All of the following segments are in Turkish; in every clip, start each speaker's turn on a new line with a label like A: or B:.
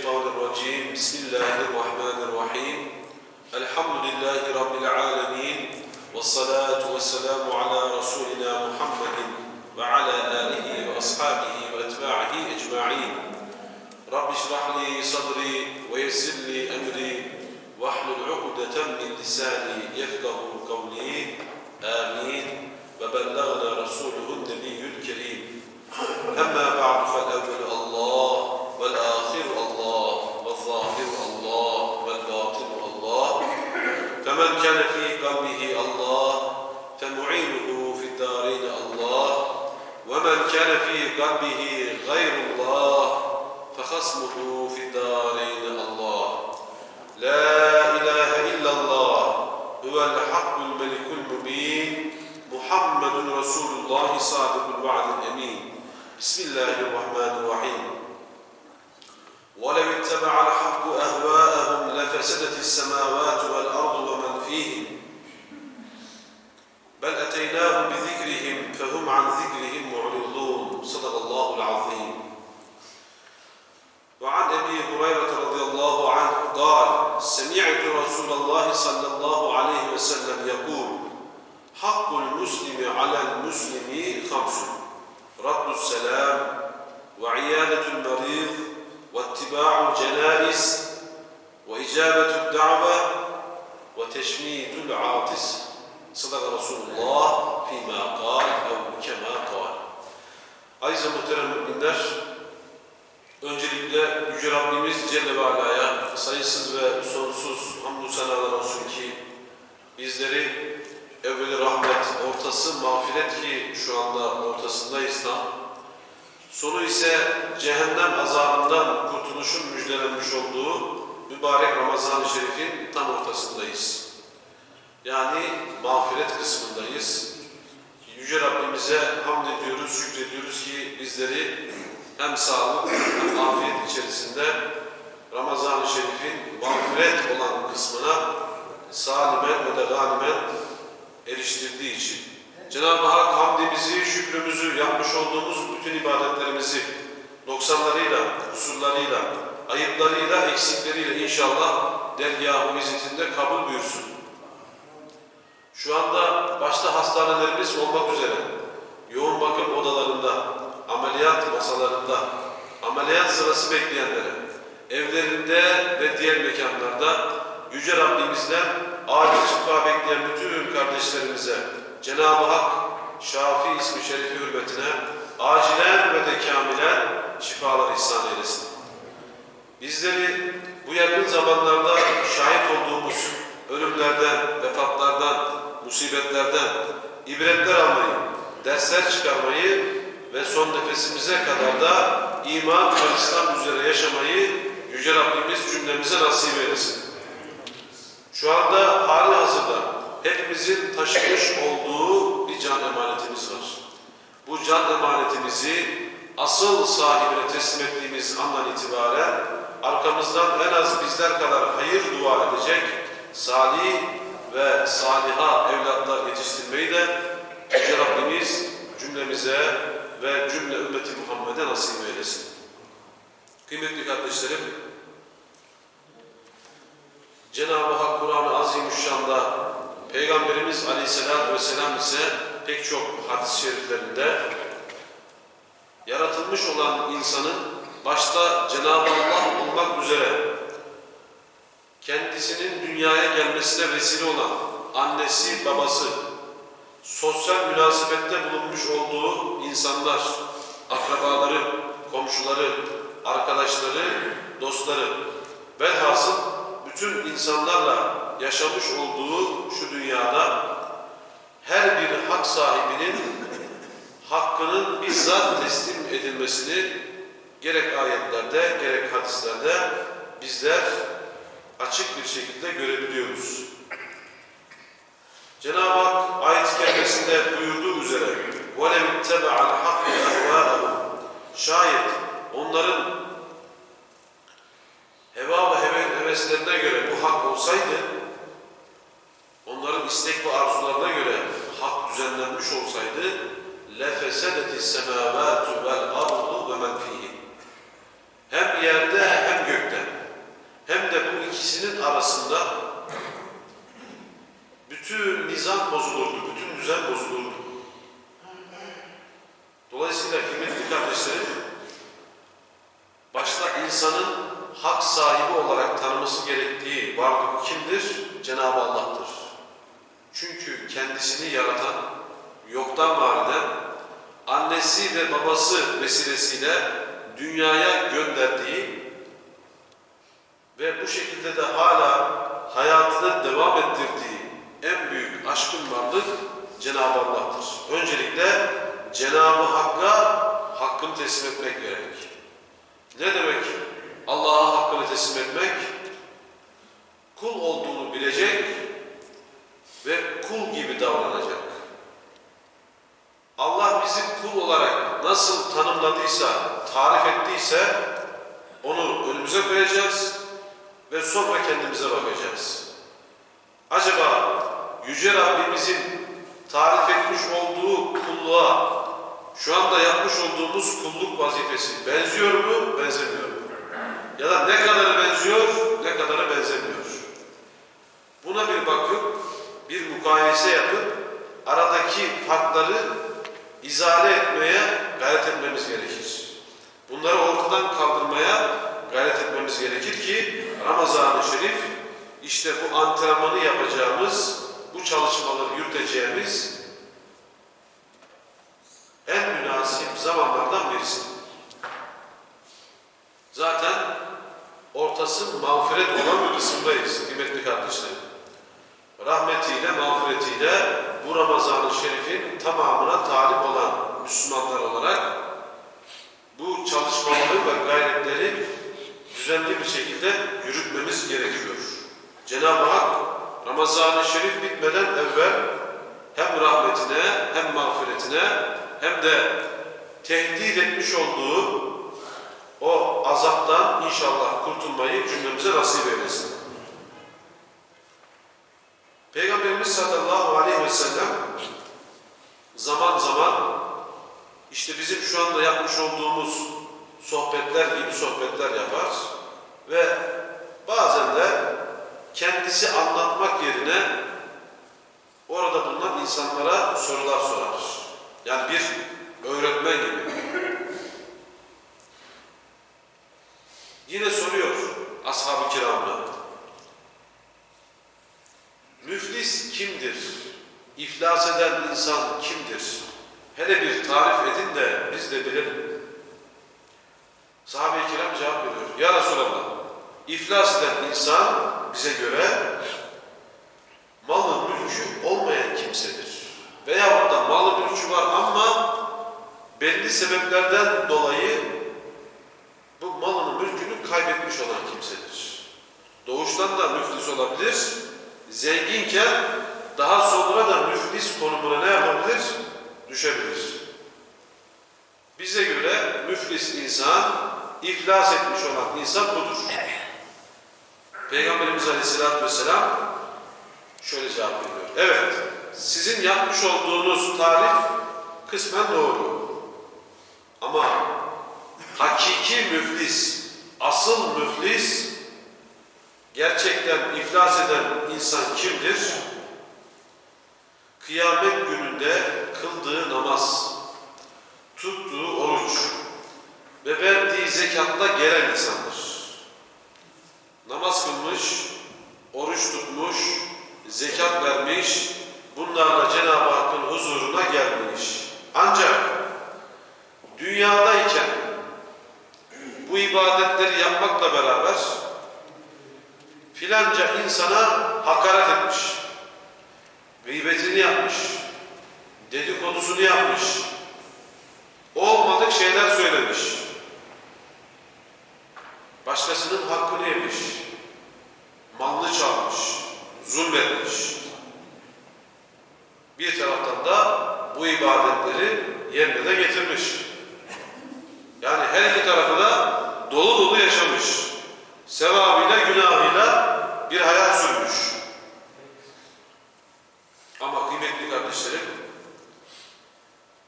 A: الشيطان الرجيم. بسم الله الرحمن الرحيم. الحمد لله رب العالمين والصلاة والسلام على رسولنا محمد وعلى آله وأصحابه وأتباعه أجمعين. رب اشرح لي صدري ويسر لي أمري واحلل عقدة من لساني يفقه قولي. آمين. وبلغنا رسوله النبي الكريم. أما بعد فالأول الله والآخر كان في قلبه الله فمعينه في الدارين الله. ومن كان في قلبه غير الله فخصمه في الدارين الله. لا إله إلا الله هو الحق الملك المبين محمد رسول الله صادق الوعد الأمين. بسم الله Aziz ve muhterem müminler, öncelikle Yüce Rabbimiz Celle ve Ala'ya sayısız ve sonsuz hamdü senalar olsun ki bizleri evveli rahmet, ortası mağfiret ki şu anda ortasındayız tam. Sonu ise cehennem azabından kurtuluşun müjdelenmiş olduğu mübarek Ramazan-ı Şerif'in tam ortasındayız. Yani mağfiret kısmındayız. Yüce Rabbimize hamd ediyoruz, şükrediyoruz ki bizleri hem sağlık hem afiyet içerisinde Ramazan-ı Şerif'in mağfiret olan kısmına salimen ve de ganimen eriştirdiği için. Cenab-ı Hak hamdimizi, şükrümüzü, yapmış olduğumuz bütün ibadetlerimizi noksanlarıyla, kusurlarıyla, ayıplarıyla, eksikleriyle inşallah dergâh-ı kabul buyursun. Şu anda başta hastanelerimiz olmak üzere yoğun bakım odalarında, ameliyat masalarında, ameliyat sırası bekleyenlere, evlerinde ve diğer mekanlarda Yüce Rabbimizden acil şifa bekleyen bütün kardeşlerimize Cenab-ı Hak Şafi ismi şerifi hürmetine acilen ve de kamilen şifalar ihsan eylesin. Bizleri bu yakın zamanlarda şahit olduğumuz ölümlerden, vefatlardan, musibetlerden ibretler almayı, dersler çıkarmayı ve son nefesimize kadar da iman ve İslam üzere yaşamayı Yüce Rabbimiz cümlemize nasip eylesin. Şu anda hali hazırda hepimizin taşımış olduğu bir can emanetimiz var. Bu can emanetimizi asıl sahibine teslim ettiğimiz andan itibaren arkamızdan en az bizler kadar hayır dua edecek salih ve saliha evlatlar yetiştirmeyi de Yüce Rabbimiz cümlemize ve cümle ümmeti Muhammed'e nasip eylesin. Kıymetli kardeşlerim, Cenab-ı Hak Kur'an-ı Azimüşşan'da Peygamberimiz Aleyhisselatü Vesselam ise pek çok hadis-i şeriflerinde yaratılmış olan insanın başta Cenab-ı Allah olmak üzere kendisinin dünyaya gelmesine vesile olan annesi, babası, sosyal münasebette bulunmuş olduğu insanlar, akrabaları, komşuları, arkadaşları, dostları, velhasıl bütün insanlarla yaşamış olduğu şu dünyada her bir hak sahibinin hakkının bizzat teslim edilmesini gerek ayetlerde gerek hadislerde bizler açık bir şekilde görebiliyoruz. Cenab-ı Hak ayet-i kerimesinde buyurduğu üzere وَلَمْ اتَّبَعَ الْحَقِّ اَهْوَاءَهُمْ Şayet onların heva ve heve, heveslerine göre bu hak olsaydı, onların istek ve arzularına göre hak düzenlenmiş olsaydı, لَفَسَدَتِ السَّمَاوَاتُ وَالْأَرْضُ وَمَنْ فِيهِ Hem yerde hem gökte ikisinin arasında bütün nizam bozulurdu, bütün düzen bozulurdu. Dolayısıyla kıymetli kardeşlerim, başta insanın hak sahibi olarak tanıması gerektiği varlık kimdir? Cenab-ı Allah'tır. Çünkü kendisini yaratan, yoktan var eden, annesi ve babası vesilesiyle dünyaya gönderdiği ve bu şekilde de hala hayatını devam ettirdiği en büyük aşkın varlık Cenab-ı Allah'tır. Öncelikle Cenab-ı Hakk'a hakkını teslim etmek gerek. Ne demek Allah'a hakkını teslim etmek? Kul olduğunu bilecek ve kul gibi davranacak. Allah bizi kul olarak nasıl tanımladıysa, tarif ettiyse onu önümüze koyacağız ve sonra kendimize bakacağız. Acaba Yüce Rabbimizin tarif etmiş olduğu kulluğa şu anda yapmış olduğumuz kulluk vazifesi benziyor mu, benzemiyor mu? Ya da ne kadarı benziyor, ne kadarı benzemiyor? Buna bir bakıp, bir mukayese yapıp, aradaki farkları izale etmeye gayret etmemiz gerekir. Bunları ortadan kaldırmaya gayret etmemiz gerekir ki Ramazan-ı Şerif işte bu antrenmanı yapacağımız, bu çalışmaları yürüteceğimiz en münasip zamanlardan birisi. Zaten ortası mağfiret olan bir kısımdayız kıymetli kardeşlerim. Rahmetiyle, mağfiretiyle bu Ramazan-ı Şerif'in tamamına talip olan Müslümanlar olarak bu çalışmaları ve gayretleri düzenli bir şekilde yürütmemiz gerekiyor. Cenab-ı Hak Ramazan-ı Şerif bitmeden evvel hem rahmetine hem mağfiretine hem de tehdit etmiş olduğu o azaptan inşallah kurtulmayı cümlemize nasip eylesin. Peygamberimiz sallallahu aleyhi ve sellem zaman zaman işte bizim şu anda yapmış olduğumuz sohbetler gibi sohbetler yapar ve bazen de kendisi anlatmak yerine orada bulunan insanlara sorular sorar. Yani bir öğretmen gibi. Yine soruyor ashab-ı kiramına. Müflis kimdir? İflas eden insan kimdir? Hele bir tarif edin de biz de bilelim. Sahabe-i kiram cevap veriyor. Ya Resulallah, iflas eden insan bize göre malı mülkü olmayan kimsedir. Veyahut da malı mülkü var ama belli sebeplerden dolayı bu malını mülkünü kaybetmiş olan kimsedir. Doğuştan da müflis olabilir, zenginken daha sonra da müflis konumuna ne yapabilir? Düşebilir. Bize göre müflis insan, iflas etmiş olan insan budur. Peygamberimiz Aleyhisselatü Vesselam şöyle cevap veriyor. Evet, sizin yapmış olduğunuz tarif kısmen doğru. Ama hakiki müflis, asıl müflis, gerçekten iflas eden insan kimdir? Kıyamet gününde kıldığı namaz, tuttuğu oruç ve verdiği zekatta gelen insandır. Namaz kılmış, oruç tutmuş, zekat vermiş, bunlarla Cenab-ı Hakk'ın huzuruna gelmiş. Ancak dünyadayken bu ibadetleri yapmakla beraber filanca insana hakaret etmiş, gıybetini yapmış, dedikodusunu yapmış, olmadık şeyler söylemiş, başkasının hakkını yemiş, malını çalmış, zulmetmiş. Bir taraftan da bu ibadetleri yerine de getirmiş. Yani her iki tarafı da dolu dolu yaşamış. Sevabıyla, günahıyla bir hayat sürmüş. Ama kıymetli kardeşlerim,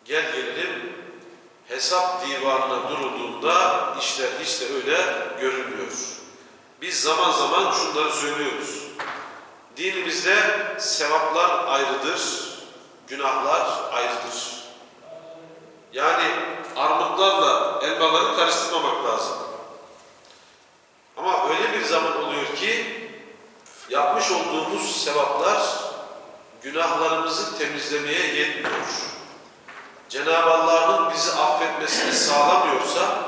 A: gel gelelim hesap divanına durulduğunda işler de öyle. Biz zaman zaman şunları söylüyoruz. Dinimizde sevaplar ayrıdır, günahlar ayrıdır. Yani armutlarla elmaları karıştırmamak lazım. Ama öyle bir zaman oluyor ki yapmış olduğumuz sevaplar günahlarımızı temizlemeye yetmiyor. Cenab-ı Allah'ın bizi affetmesini sağlamıyorsa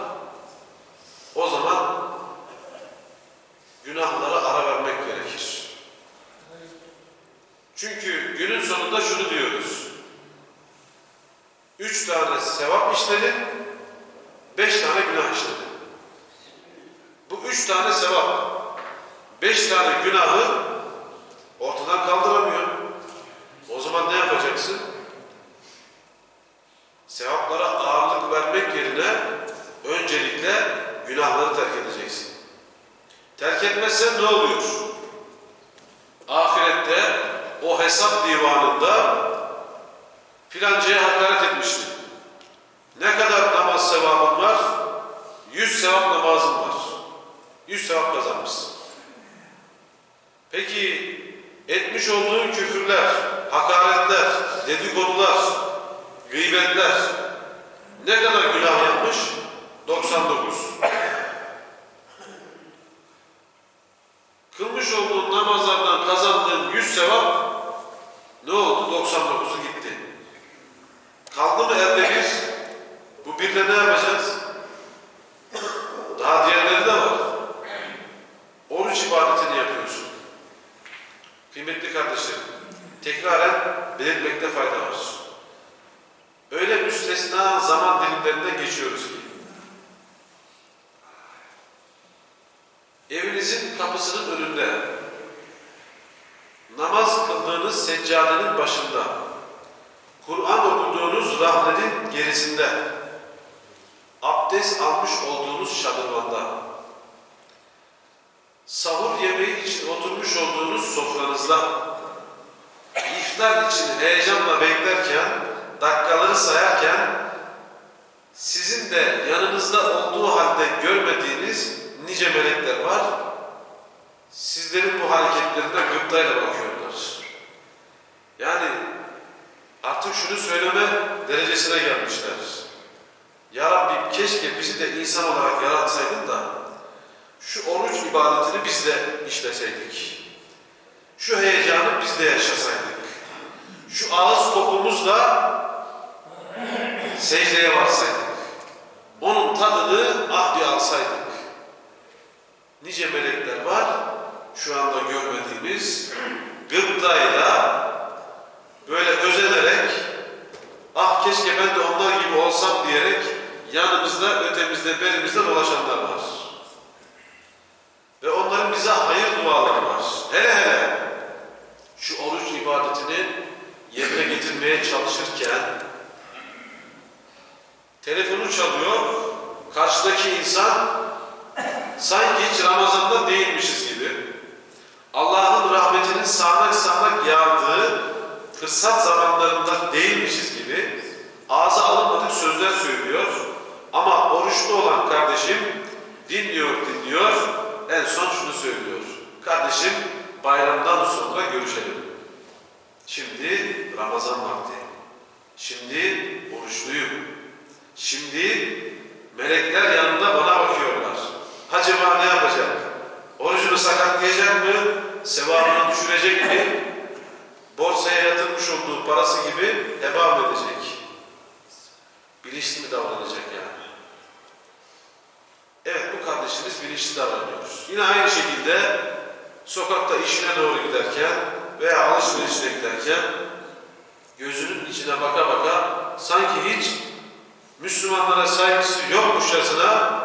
A: o zaman günahlara ara vermek gerekir. Çünkü günün sonunda şunu diyoruz. Üç tane sevap işledin, beş tane günah işledin. Bu üç tane sevap, beş tane günahı ortadan kaldıramıyor. O zaman ne yapacaksın? Sevaplara ağırlık vermek yerine öncelikle günahları terk edeceksin. Terk etmezsen ne oluyor? Ahirette o hesap divanında filancaya hakaret etmiştin. Ne kadar namaz sevabın var? Yüz sevap namazın var. Yüz sevap kazanmışsın. Peki etmiş olduğun küfürler, hakaretler, dedikodular, gıybetler ne kadar günah yapmış? 99. Kılmış olduğun namazlardan kazandığın 100 sevap ne oldu? 99'u gitti. Kaldı mı elde bir? Bu birle ne yapacağız? Daha diğerleri de var. Oruç ibadetini yapıyorsun. Kıymetli kardeşlerim, tekraren belirtmekte fayda var. Öyle müstesna zaman dilimlerinden geçiyoruz ki, evinizin kapısının önünde, namaz kıldığınız seccadenin başında, Kur'an okuduğunuz rahlerin gerisinde, abdest almış olduğunuz şadırvanda, sahur yemeği için oturmuş olduğunuz sofranızda, iftar için heyecanla beklerken, dakikaları sayarken, sizin de yanınızda olduğu halde görmediğiniz nice melekler var. Sizlerin bu hareketlerine gıptayla bakıyorlar. Yani artık şunu söyleme derecesine gelmişler. Ya Rabbi keşke bizi de insan olarak yaratsaydın da şu oruç ibadetini biz de işleseydik. Şu heyecanı biz de yaşasaydık. Şu ağız kokumuzla secdeye varsaydık. Onun tadını ah bir alsaydık. Nice melekler var şu anda görmediğimiz gıptayla böyle özenerek ah keşke ben de onlar gibi olsam diyerek yanımızda, ötemizde, berimizde dolaşanlar var. Ve onların bize hayır duaları var. Hele hele şu oruç ibadetini yerine getirmeye çalışırken telefonu çalıyor, karşıdaki insan sanki hiç Ramazan'da değilmişiz gibi Allah'ın rahmetinin sağanak sağanak yağdığı fırsat zamanlarında değilmişiz gibi ağza alınmadık sözler söylüyor ama oruçlu olan kardeşim dinliyor dinliyor en son şunu söylüyor. Kardeşim bayramdan sonra görüşelim. Şimdi Ramazan vakti. Şimdi oruçluyum. Şimdi melekler yanında bana bakıyorlar. Acaba ne yapacak? Orucunu sakatlayacak mı? Sevabını düşürecek mi? Borsaya yatırmış olduğu parası gibi heba mı edecek? Bilinçli mi davranacak yani? Evet bu kardeşimiz bilinçli davranıyor. Yine aynı şekilde sokakta işine doğru giderken veya alışverişe giderken gözünün içine baka baka sanki hiç Müslümanlara saygısı yokmuşçasına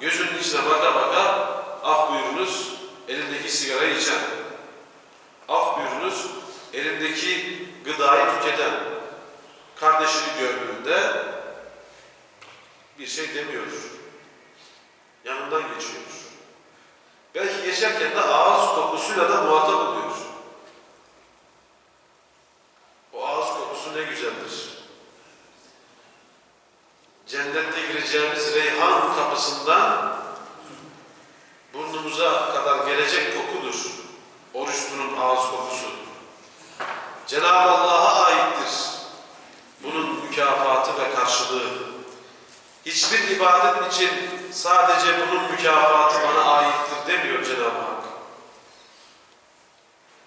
A: gözünün içine baka baka af buyurunuz elindeki sigarayı içen, af buyurunuz elindeki gıdayı tüketen kardeşini gördüğünde bir şey demiyor. Yanından geçiyor. Belki geçerken de ağız kokusuyla da muhatap oluyor. O ağız kokusu ne güzeldir. Cennette gireceğimiz reyhan kapısından burnumuza kadar gelecek kokudur. Oruçlunun ağız kokusu. Cenab-ı Allah'a aittir. Bunun mükafatı ve karşılığı. Hiçbir ibadet için sadece bunun mükafatı bana aittir demiyor Cenab-ı Hak.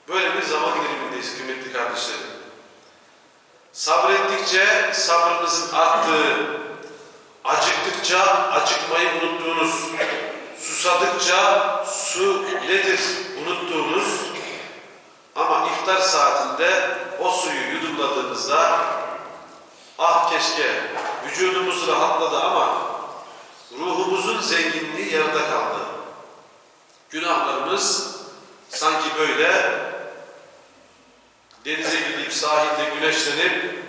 A: Böyle bir zaman dilimindeyiz kıymetli kardeşlerim. Sabrettikçe sabrınızın arttığı, acıktıkça acıkmayı unuttuğunuz, susadıkça su nedir unuttuğunuz ama iftar saatinde o suyu yudumladığınızda ah keşke vücudumuz rahatladı ama ruhumuzun zenginliği yarıda kaldı. Günahlarımız sanki böyle denize gidip sahilde güneşlenip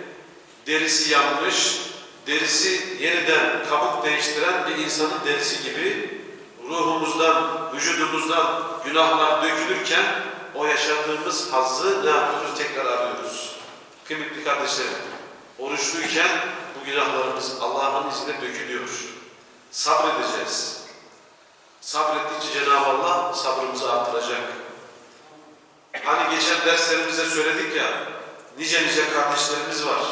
A: derisi yanmış, derisi yeniden kabuk değiştiren bir insanın derisi gibi ruhumuzdan, vücudumuzdan günahlar dökülürken o yaşadığımız hazzı ne yapıyoruz? Tekrar arıyoruz. Kıymetli kardeşlerim, oruçluyken bu günahlarımız Allah'ın izniyle dökülüyor. Sabredeceğiz. Sabrettikçe Cenab-ı Allah sabrımızı artıracak. Hani geçen derslerimizde söyledik ya, nice nice kardeşlerimiz var.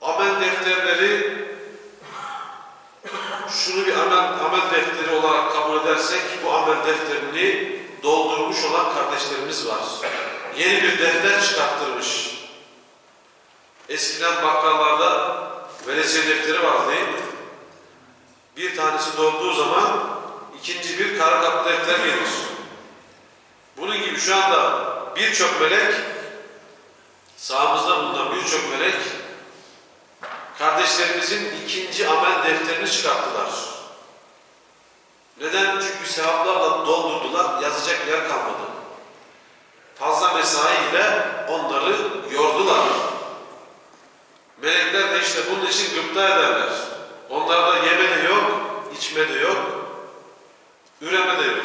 A: Amel defterleri şunu bir amel, amel defteri olarak kabul edersek bu amel defterini doldurmuş olan kardeşlerimiz var. Yeni bir defter çıkarttırmış. Eskiden bakkallarda veresiye defteri vardı değil mi? Bir tanesi dolduğu zaman ikinci bir kara kaplı defter gelir. Bunun gibi şu anda birçok melek sağımızda bulunan birçok melek kardeşlerimizin ikinci amel defterini çıkarttılar. Neden? Çünkü sevaplarla doldurdular, yazacak yer kalmadı. Fazla mesai ile onları yordular. Melekler de işte bunun için gıpta ederler. Onlarda yeme de yok, içme de yok, üreme de yok.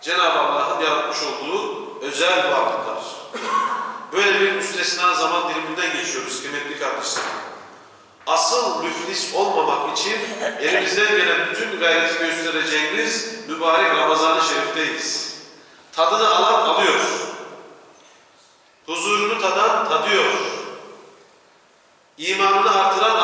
A: Cenab-ı Allah'ın yaratmış olduğu özel varlıklar. Böyle bir müstesna zaman diliminden geçiyoruz kıymetli kardeşlerim. Asıl müflis olmamak için elimizden gelen bütün gayreti göstereceğimiz mübarek Ramazan-ı Şerif'teyiz. Tadını alan alıyor. Huzurunu tadan tadıyor. İmanını artıran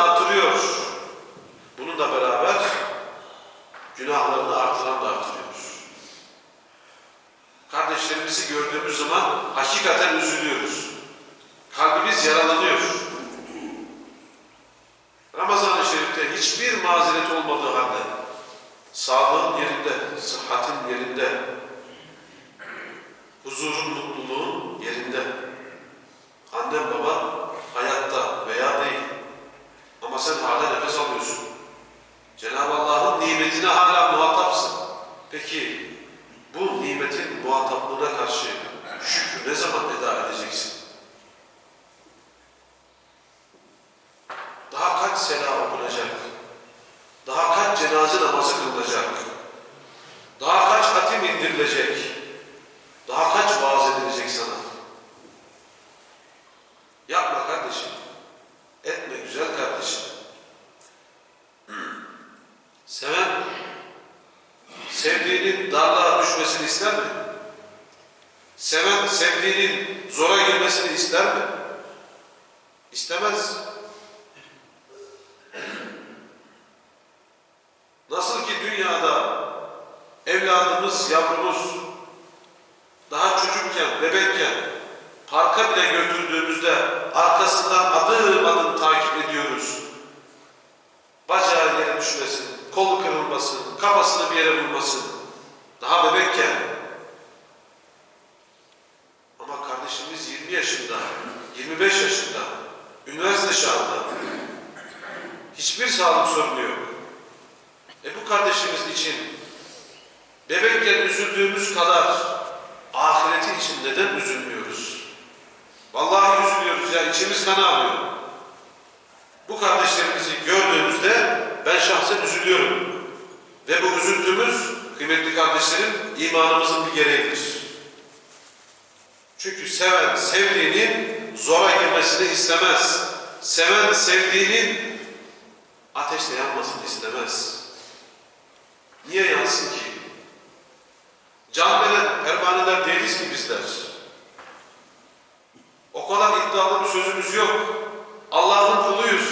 A: E bu kardeşimiz için bebekken üzüldüğümüz kadar ahireti için neden üzülmüyoruz? Vallahi üzülüyoruz ya içimiz kan ağlıyor. Bu kardeşlerimizi gördüğümüzde ben şahsen üzülüyorum. Ve bu üzüntümüz kıymetli kardeşlerim imanımızın bir gereğidir. Çünkü seven sevdiğinin zora girmesini istemez. Seven sevdiğinin ateşte yanmasını istemez. Niye yansın ki? Can veren pervaneler değiliz mi bizler? O kadar iddialı bir sözümüz yok. Allah'ın kuluyuz.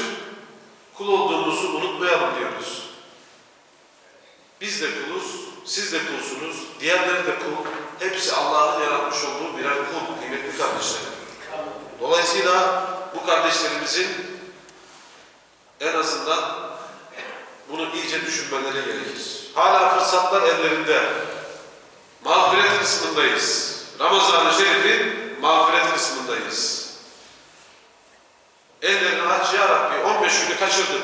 A: Kul olduğumuzu unutmayalım diyoruz. Biz de kuluz, siz de kulsunuz, diğerleri de kul. Hepsi Allah'ın yaratmış olduğu birer kul, kıymetli kardeşlerim. Dolayısıyla bu kardeşlerimizin en azından bunu iyice düşünmeleri gerekir. Hala fırsatlar ellerinde. Mağfiret kısmındayız. Ramazan-ı Şerif'in mağfiret kısmındayız. Ellerini aç ya Rabbi 15 günü kaçırdım.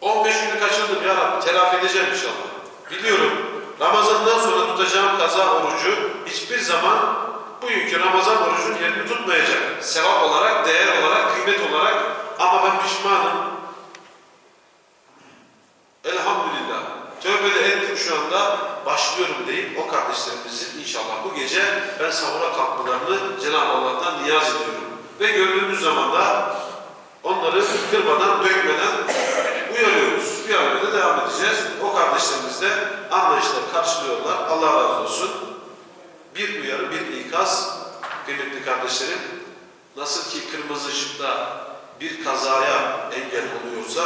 A: 15 günü kaçırdım ya Rabbi telafi edeceğim inşallah. Biliyorum Ramazan'dan sonra tutacağım kaza orucu hiçbir zaman bugünkü Ramazan orucun yerini tutmayacak. Sevap olarak, değer olarak, kıymet olarak ama ben pişmanım. Elhamdülillah. Tövbe de ettim şu anda. Başlıyorum deyip o kardeşlerimizin inşallah bu gece ben sahura kalkmalarını Cenab-ı Allah'tan niyaz ediyorum. Ve gördüğümüz zaman da onları kırmadan, dökmeden uyarıyoruz. Bir arada devam edeceğiz. O kardeşlerimiz de anlayışla karşılıyorlar. Allah razı olsun. Bir uyarı, bir ikaz kıymetli kardeşlerim. Nasıl ki kırmızı ışıkta bir kazaya engel oluyorsa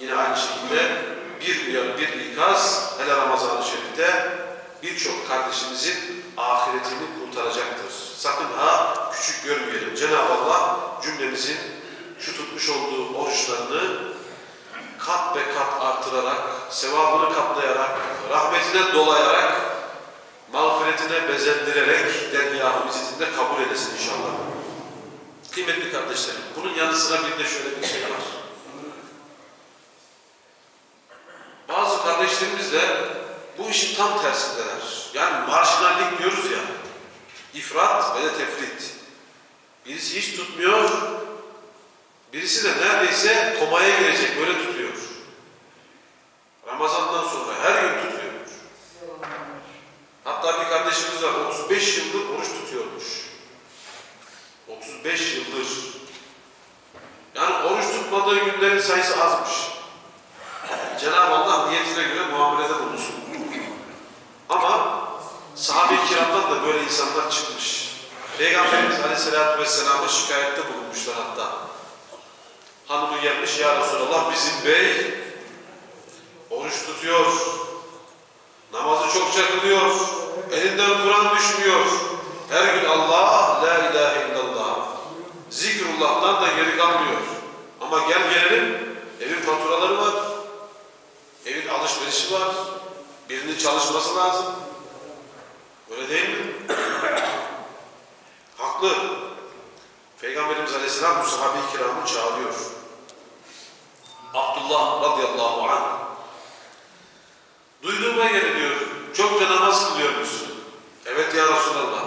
A: yine aynı şekilde bir uyarı, bir ikaz hele Ramazan-ı Şerif'te birçok kardeşimizin ahiretini kurtaracaktır. Sakın ha küçük görmeyelim. Cenab-ı Allah cümlemizin şu tutmuş olduğu oruçlarını kat ve kat artırarak, sevabını katlayarak, rahmetine dolayarak, mağfiretine bezendirerek dergâh-ı izzetinde kabul eylesin inşallah. Kıymetli kardeşlerim, bunun yanı sıra bir de şöyle bir şey var. Bazı kardeşlerimiz de bu işin tam tersindeler. Yani marjinallik diyoruz ya, ifrat ve de tefrit. Birisi hiç tutmuyor, birisi de neredeyse komaya girecek, böyle tutuyor. Ramazandan sonra her gün tutuyor. Hatta bir kardeşimiz var, 35 yıldır oruç tutuyormuş. 35 yıldır. Yani oruç tutmadığı günlerin sayısı azmış. Cenab-ı Allah niyetine göre muamelede bulunsun. Ama sahabe-i kiramdan da böyle insanlar çıkmış. Peygamberimiz Aleyhisselatü Vesselam'a şikayette bulunmuşlar hatta. Hanımı gelmiş ya Resulallah bizim bey oruç tutuyor. Namazı çokça kılıyor. Elinden Kur'an düşmüyor. Her gün Allah, la ilahe illallah. Zikrullah'tan da geri kalmıyor. Ama gel gelelim, evin faturaları var. Evin alışverişi var. Birinin çalışması lazım. Öyle değil mi? Haklı. Peygamberimiz Aleyhisselam bu sahabe-i kiramı çağırıyor. Abdullah radıyallahu anh. Duyduğuma göre diyor, çokça namaz kılıyor musun? Evet ya Resulallah.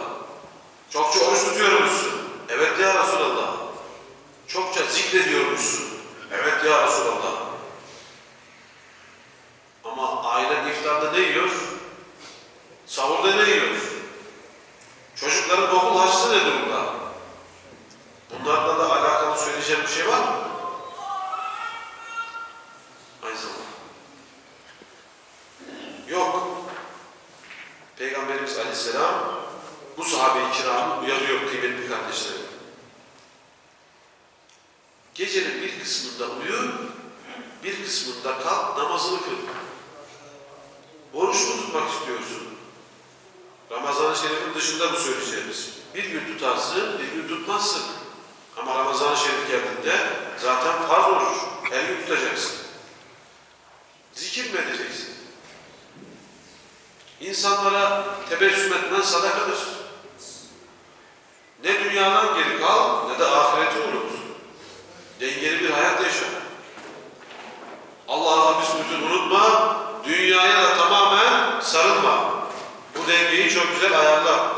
A: Çokça oruç tutuyor musun? Evet ya Resulallah. Çokça zikrediyor musun? Evet ya Resulallah. Ama aile iftarda ne yiyor? Sahurda ne yiyor? Çocukların okul harçlığı ne durumda? Bunlarla da alakalı söyleyeceğim bir şey var mı? Zamanda. Yok. Peygamberimiz Aleyhisselam bu sahabe-i kiramı uyarıyor kıymetli kardeşlerim. Gecenin bir kısmında uyu, bir kısmında kalk namazını kıl. Oruç mu tutmak istiyorsun? Ramazan-ı Şerif'in dışında bu söyleyeceğimiz. Bir gün tutarsın, bir gün tutmazsın. Ama Ramazan-ı Şerif geldiğinde zaten farz oruç. Her gün tutacaksın. Zikir mi edeceksin? İnsanlara tebessüm etmen sadakadır. Ne dünyadan geri kal ne de ahireti unut. Dengeli bir hayat yaşa. Allah'ı büsbütün unutma, dünyaya da tamamen sarılma. Bu dengeyi çok güzel ayarla.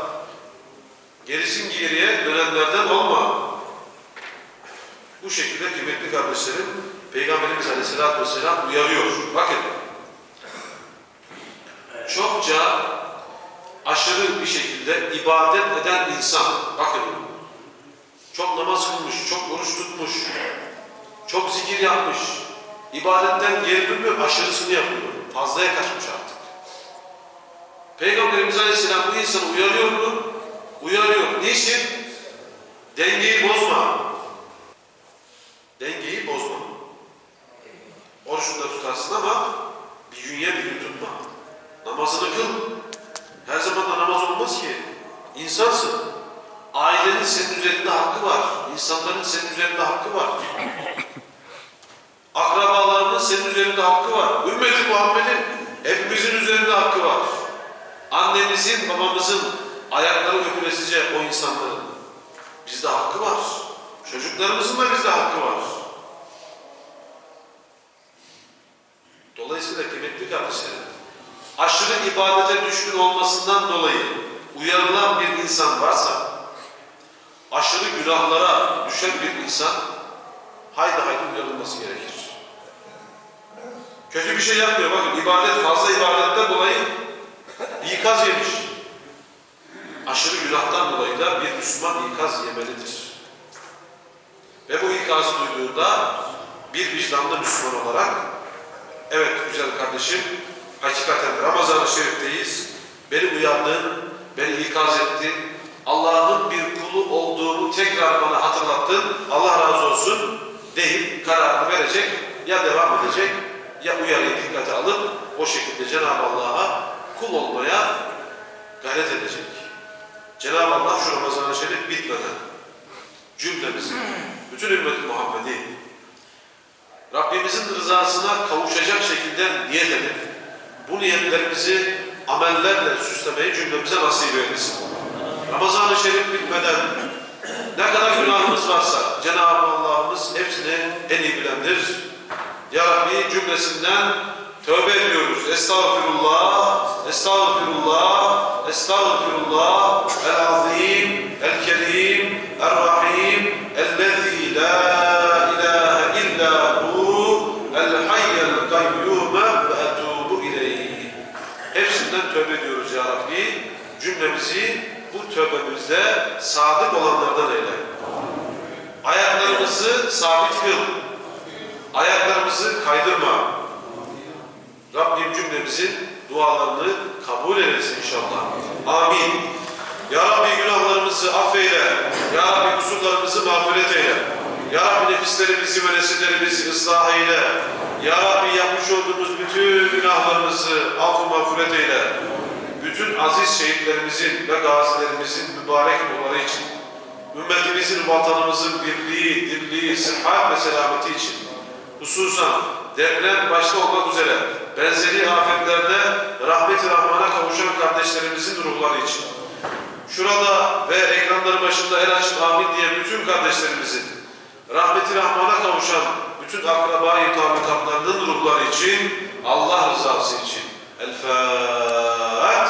A: Gerisin geriye dönenlerden olma. Bu şekilde kıymetli kardeşlerim Peygamberimiz Aleyhisselatü Vesselam uyarıyor. Bakın çokça aşırı bir şekilde ibadet eden insan, bakın çok namaz kılmış, çok oruç tutmuş, çok zikir yapmış, İbadetten geri dönmüyor, aşırısını yapıyor. Fazlaya kaçmış artık. Peygamberimiz Aleyhisselam bu insanı uyarıyor mu? Uyarıyor. Niçin? Dengeyi bozma. Dengeyi bozma. Oruçunu da tutarsın ama bir gün ye bir gün tutma. Namazını kıl. Her zaman da namaz olmaz ki. İnsansın. Ailenin senin üzerinde hakkı var. İnsanların senin üzerinde hakkı var. Akrabalarının senin üzerinde hakkı var. Ümmeti Muhammed'in hepimizin üzerinde hakkı var. Annemizin, babamızın ayakları öpülesice o insanların. Bizde hakkı var. Çocuklarımızın da bizde hakkı var. Dolayısıyla kıymetli kardeşlerim, aşırı ibadete düşkün olmasından dolayı uyarılan bir insan varsa, aşırı günahlara düşen bir insan, haydi haydi uyarılması gerekir. Kötü bir şey yapmıyor. Bakın ibadet, fazla ibadetten dolayı ikaz yemiş. Aşırı günahtan dolayı da bir Müslüman ikaz yemelidir. Ve bu ikazı duyduğunda bir vicdanlı Müslüman olarak evet güzel kardeşim hakikaten Ramazan-ı Şerif'teyiz. Beni uyandın, beni ikaz ettin. Allah'ın bir kulu olduğumu tekrar bana hatırlattın. Allah razı olsun deyip kararını verecek ya devam edecek ya uyarıyı dikkate alıp o şekilde Cenab-ı Allah'a kul olmaya gayret edecek. Cenab-ı Allah şu Ramazan-ı Şerif bitmeden cümlemizi, bütün ümmeti Muhammed'i Rabbimizin rızasına kavuşacak şekilde niyet edip bu niyetlerimizi amellerle süslemeyi cümlemize nasip eylesin. Ramazan-ı Şerif bitmeden ne kadar günahımız varsa Cenab-ı Allah'ımız hepsini en iyi bilendir. Ya Rabbi cümlesinden tövbe ediyoruz. Estağfirullah, estağfirullah, estağfirullah, el-azim, el-kerim, el-rahim, el-lezî la ilahe illa hu, el-hayyel kayyume ve etûbu ileyh. Hepsinden tövbe ediyoruz ya Rabbi. Cümlemizi bu tövbemizde sadık olanlardan eyle. Ayaklarımızı sabit kıl. Ayaklarımızı kaydırma. Rabbim cümlemizin dualarını kabul eylesin inşallah. Amin. Ya Rabbi günahlarımızı affeyle. Ya Rabbi kusurlarımızı mağfiret eyle. Ya Rabbi nefislerimizi ve nesillerimizi ıslah eyle. Ya Rabbi yapmış olduğumuz bütün günahlarımızı affı mağfiret eyle. Bütün aziz şehitlerimizin ve gazilerimizin mübarek ruhları için, ümmetimizin, vatanımızın birliği, dirliği, sıhhat ve selameti için, hususan deprem başta olmak üzere benzeri afetlerde rahmet-i rahmana kavuşan kardeşlerimizin ruhları için, şurada ve ekranları başında el açıp amin diye bütün kardeşlerimizin rahmet-i rahmana kavuşan bütün akraba-i tabikatlarının ruhları için, Allah rızası için. El Fatiha.